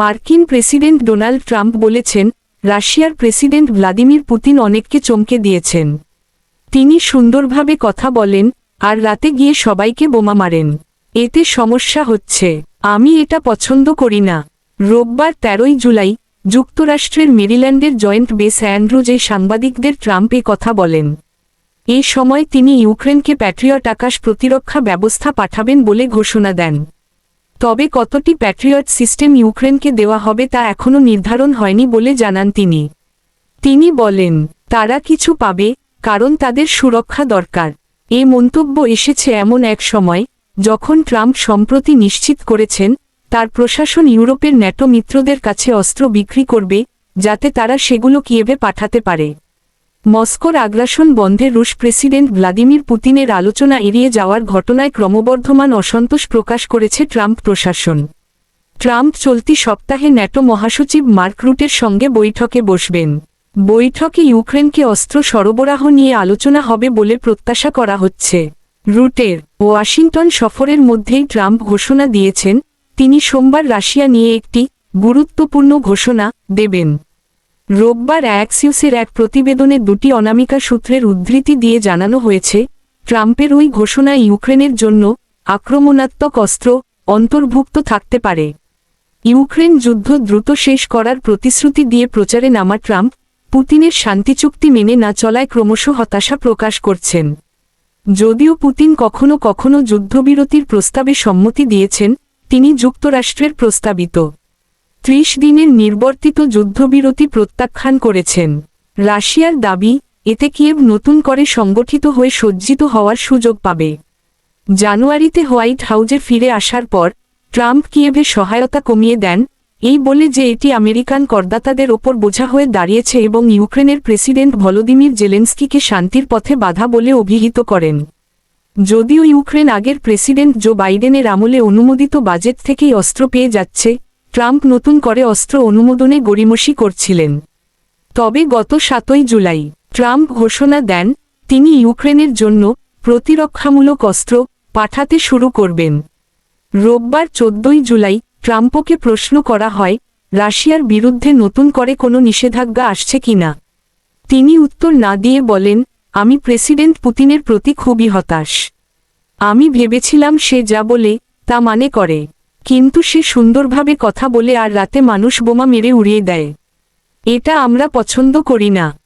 মার্কিন president Donald Trump বলেছেন, রাশিয়ার প্রেসিডেন্ট ভ্লাদিমির পুতিন অনেককে চমকে দিয়েছেন। তিনি সুন্দরভাবে কথা বলেন, আর রাতে গিয়ে সবাইকে বোমা মারেন। এতে সমস্যা হচ্ছে, আমি এটা পছন্দ করি না। রোববার তেরোই জুলাই, যুক্তরাষ্ট্রের মেরিল্যান্ডের জয়েন্ট বেস অ্যান্ড্রুজে সাংবাদিকদের ট্রাম্প এ কথা বলেন। এ সময় তিনি ইউক্রেনকে প্যাট্রিয়ট আকাশ প্রতিরক্ষা ব্যবস্থা পাঠাবেন বলে ঘোষণা দেন। তবে কতটি প্যাট্রিয়ট সিস্টেম ইউক্রেনকে দেওয়া হবে তা এখনও নির্ধারণ হয়নি বলে জানান তিনি। তিনি বলেন, তারা কিছু পাবে, কারণ তাদের সুরক্ষা দরকার। এ মন্তব্য এসেছে এমন এক সময়, যখন ট্রাম্প সম্প্রতি নিশ্চিত করেছেন, তার প্রশাসন ইউরোপের ন্যাটো মিত্রদের কাছে অস্ত্র বিক্রি করবে, যাতে তারা সেগুলো কিয়েভে পাঠাতে পারে। মস্কোর আগ্রাসন বন্ধে রুশ প্রেসিডেন্ট ভ্লাদিমির পুতিনের আলোচনা এড়িয়ে যাওয়ার ঘটনায় ক্রমবর্ধমান অসন্তোষ প্রকাশ করেছে ট্রাম্প প্রশাসন। ট্রাম্প চলতি সপ্তাহে ন্যাটো মহাসচিব মার্ক রুটের সঙ্গে বৈঠকে বসবেন। বৈঠকে ইউক্রেনকে অস্ত্র সরবরাহ নিয়ে আলোচনা হবে বলে প্রত্যাশা করা হচ্ছে। রুটের ওয়াশিংটন সফরের মধ্যেই ট্রাম্প ঘোষণা দিয়েছেন, তিনি সোমবার রাশিয়া নিয়ে একটি গুরুত্বপূর্ণ ঘোষণা দেবেন। রোববার অ্যাক্সিউসের এক প্রতিবেদনে দুটি অনামিকা সূত্রের উদ্ধৃতি দিয়ে জানানো হয়েছে, ট্রাম্পের ওই ঘোষণা ইউক্রেনের জন্য আক্রমণাত্মক অস্ত্র অন্তর্ভুক্ত থাকতে পারে। ইউক্রেন যুদ্ধ দ্রুত শেষ করার প্রতিশ্রুতি দিয়ে প্রচারে নামা ট্রাম্প, পুতিনের শান্তি চুক্তি মেনে না চলায় ক্রমশ হতাশা প্রকাশ করছেন। যদিও পুতিন কখনো কখনো যুদ্ধবিরতির প্রস্তাবে সম্মতি দিয়েছেন, তিনি যুক্তরাষ্ট্রের প্রস্তাবিত। ত্রিশ দিনের নির্বর্তিত যুদ্ধবিরতি প্রত্যাখ্যান করেছেন। রাশিয়ার দাবি, এতে কিয়েভ নতুন করে সংগঠিত হয়ে সজ্জিত হওয়ার সুযোগ পাবে। জানুয়ারিতে হোয়াইট হাউজে ফিরে আসার পর, ট্রাম্প কিয়েভে সহায়তা কমিয়ে দেন, এই বলে যে এটি আমেরিকান করদাতাদের ওপর বোঝা হয়ে দাঁড়িয়েছে এবং ইউক্রেনের প্রেসিডেন্ট ভলোদিমির জেলেন্সকিকে শান্তির পথে বাধা বলে অভিহিত করেন। যদিও ইউক্রেন আগের প্রেসিডেন্ট জো বাইডেনের আমলে অনুমোদিত বাজেট থেকেই অস্ত্র পেয়ে যাচ্ছে ট্রাম্প নতুন করে অস্ত্র অনুমোদনে গড়িমসি করছিলেন। তবে গত সাতই জুলাই, ট্রাম্প ঘোষণা দেন, তিনি ইউক্রেনের জন্য প্রতিরক্ষামূলক অস্ত্র পাঠাতে শুরু করবেন। রোববার চোদ্দই জুলাই ট্রাম্পকে প্রশ্ন করা হয়, রাশিয়ার বিরুদ্ধে নতুন করে কোনো নিষেধাজ্ঞা আসছে কিনা তিনি উত্তর না দিয়ে বলেন, আমি প্রেসিডেন্ট পুতিনের প্রতি খুবই হতাশ। আমি ভেবেছিলাম সে যা বলে তা মানে করে। কিন্তু সে সুন্দরভাবে কথা বলে আর রাতে মানুষ বোমা মেরে উড়িয়ে দেয়। এটা আমরা পছন্দ করি না।